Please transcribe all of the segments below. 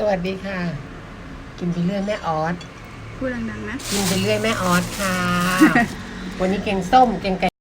สวัสดีค่ะ กินไปเรื่อยแม่ออสพูดดังๆนะ กินไปเรื่อยแม่ออสค่ะ วันนี้แกงส้มแกงไก่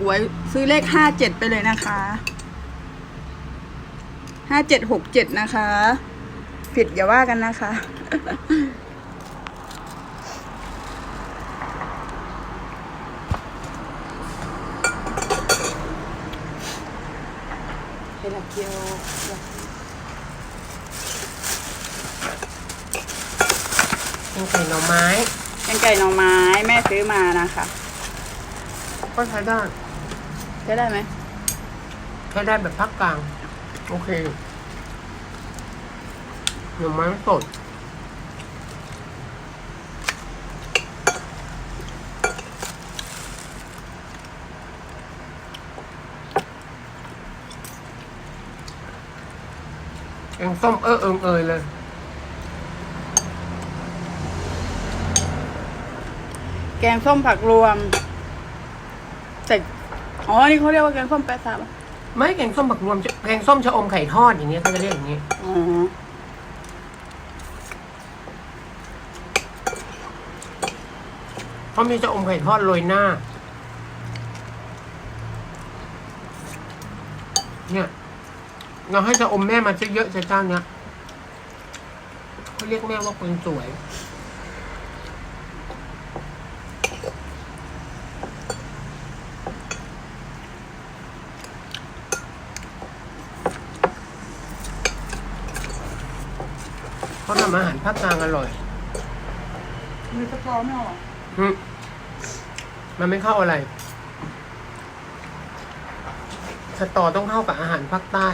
หวยซื้อเลขห้าเจ็ดไปเลยนะคะห้าเจ็ดหกเจ็ดนะคะ ผิดอย่าว่ากันนะคะเป็นเกียวแกงไก่หน่อไม้แกงไก่หน่อไม้แม่ซื้อมานะคะก็ใช้ได้ใช้ได้ไหมใช้ได้แบบภาคกลาง โอเคหน่อไม้สดแกงส้มเออเอิงเอยเลย แกงส้มผักรวมใส่ อ๋อ นี่เขาเรียกว่าแกงส้มแปะซาบไม่แกงส้มผักรวมแกงส้มชะอมไข่ทอดอย่างเงี้ยเขาจะเรียกอย่างนี้อ๋อเขามีชะอมไข่ทอดโรยหน้า เนี่ย เราให้ชะอมแม่มาเยอะๆเจ้าเนี้ยเขาเรียกแม่ว่าคนสวย เขาทำอาหารภาคกลางอร่อยมีสตอไม่ออกอืมมันไม่เข้าอะไร สตอต้องเข้ากับอาหารภาคใต้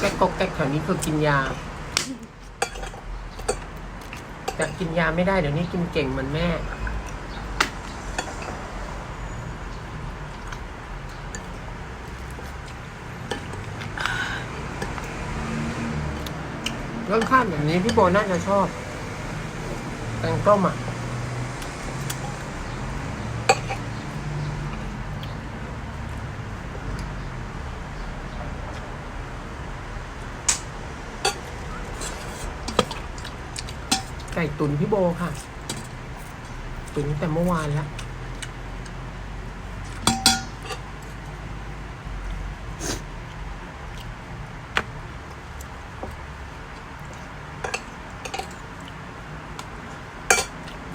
กแก๊กกแก๊กแถวนี้คือกินยา แต่กินยาไม่ได้เดี๋ยวนี้กินเก่งเหมือนแม่ รสชาติแบบนี้พี่โบน่าจะชอบแกงส้มอะ ไก่ตุ๋นพี่โบค่ะ ตุ๋นแต่เมื่อวานแล้ว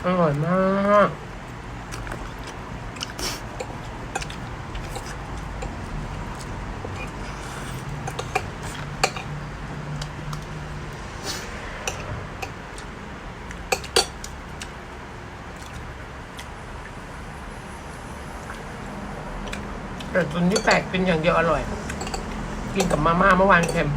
อร่อยมาก แต่ตุนที่แปลกเป็นอย่างเดียวอร่อย กินกับมาม่าเมื่อวานเค็ม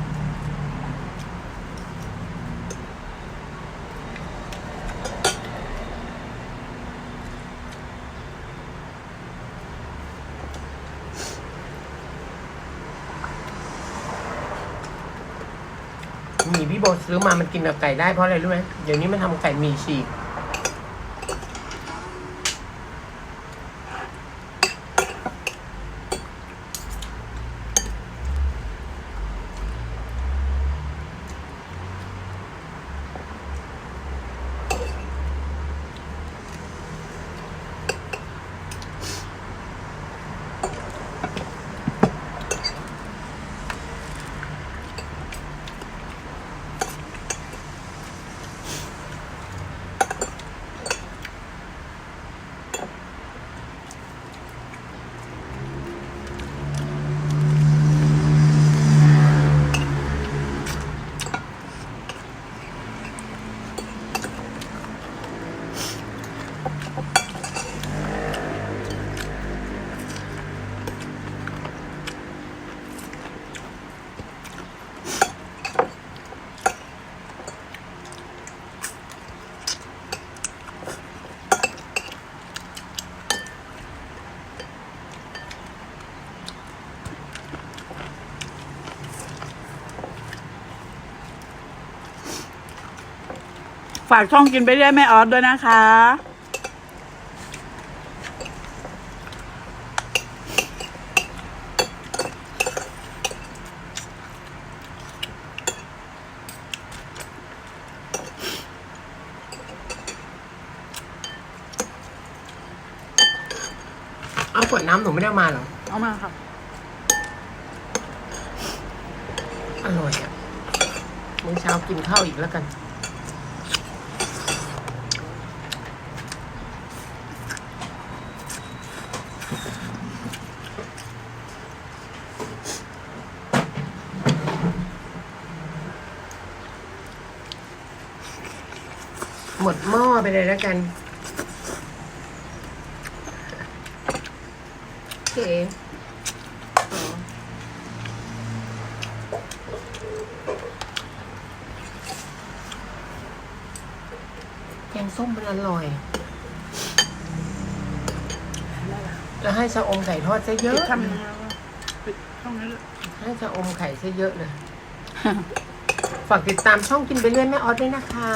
หมี่พี่โบซื้อมามันกินกับไก่ได้เพราะอะไรรู้ไหมเดี๋ยวนี้มันทำไก่หมี่ฉีก ฝากช่องกินไปเรื่อยแม่ออสด้วยนะคะ เอาขวดน้ำหนูไม่ได้เอามาเหรอ เอามาค่ะ อร่อยอะมื้อเช้ากินข้าวอีกแล้วกัน หมดหม้อไปเลยแล้วกันโอเคอ๋อแกงส้มมันอร่อยจะให้ชะอมไก่ทอดซะเยปิอะดทำยังไงวะปิดช่องนี้เลย ให้ชะอมไข่ซะเยอะเลย ฝากติดตามช่องกินไปเรื่อยแม่ออสด้วยนะคะ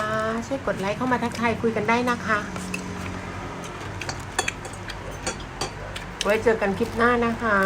ช่วยกดไลค์เข้ามาทักทายคุยกันได้นะคะ ไว้เจอกันคลิปหน้านะคะ